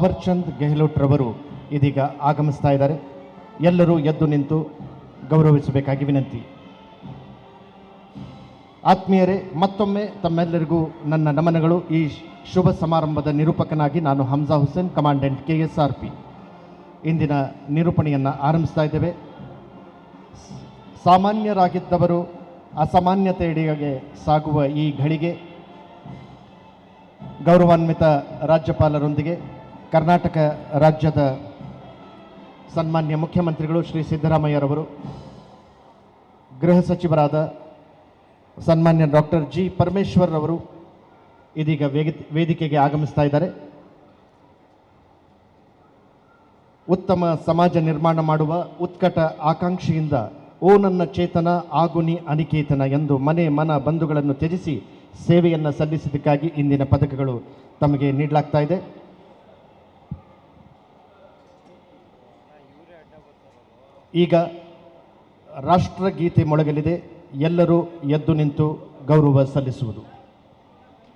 ಅವರ್ಚಂದ್ ಗೆಹ್ಲೋಟ್ ರವರು ಇದೀಗ ಆಗಮಿಸ್ತಾ ಇದ್ದಾರೆ. ಎಲ್ಲರೂ ಎದ್ದು ನಿಂತು ಗೌರವಿಸಬೇಕಾಗಿ ವಿನಂತಿ. ಆತ್ಮೀಯರೇ, ಮತ್ತೊಮ್ಮೆ ತಮ್ಮೆಲ್ಲರಿಗೂ ನನ್ನ ನಮನಗಳು. ಈ ಶುಭ ಸಮಾರಂಭದ ನಿರೂಪಕನಾಗಿ ನಾನು Hamza Hussain, commandant K S R P ಇಂದಿನ ನಿರೂಪಣೆಯನ್ನು ಆರಂಭಿಸ್ತಾ ಇದ್ದೇವೆ. ಸಾಮಾನ್ಯರಾಗಿದ್ದವರು ಅಸಾಮಾನ್ಯತೆಯೆಡೆಗೆ ಸಾಗುವ ಈ ಘಳಿಗೆ ಗೌರವಾನ್ವಿತ ರಾಜ್ಯಪಾಲರೊಂದಿಗೆ ಕರ್ನಾಟಕ ರಾಜ್ಯದ ಸನ್ಮಾನ್ಯ ಮುಖ್ಯಮಂತ್ರಿಗಳು ಶ್ರೀ ಸಿದ್ದರಾಮಯ್ಯರವರು, ಗೃಹ ಸಚಿವರಾದ ಸನ್ಮಾನ್ಯ ಡಾಕ್ಟರ್ ಜಿ ಪರಮೇಶ್ವರ್ ಅವರು ಇದೀಗ ವೇದಿಕೆಗೆ ಆಗಮಿಸ್ತಾ ಇದ್ದಾರೆ. ಉತ್ತಮ ಸಮಾಜ ನಿರ್ಮಾಣ ಮಾಡುವ ಉತ್ಕಟ ಆಕಾಂಕ್ಷೆಯಿಂದ ಓ ನನ್ನ ಚೇತನ ಆಗುನಿ ಅನಿಕೇತನ ಎಂದು ಮನೆ, ಮನ ಬಂಧುಗಳನ್ನು ತ್ಯಜಿಸಿ ಸೇವೆಯನ್ನು ಸಲ್ಲಿಸಿದ್ದಕ್ಕಾಗಿ ಇಂದಿನ ಪದಕಗಳು ತಮಗೆ ನೀಡಲಾಗ್ತಾ ಇದೆ. ಈಗ ರಾಷ್ಟ್ರಗೀತೆ ಮೊಳಗಲಿದೆ. ಎಲ್ಲರೂ ಎದ್ದು ನಿಂತು ಗೌರವ ಸಲ್ಲಿಸುವುದು.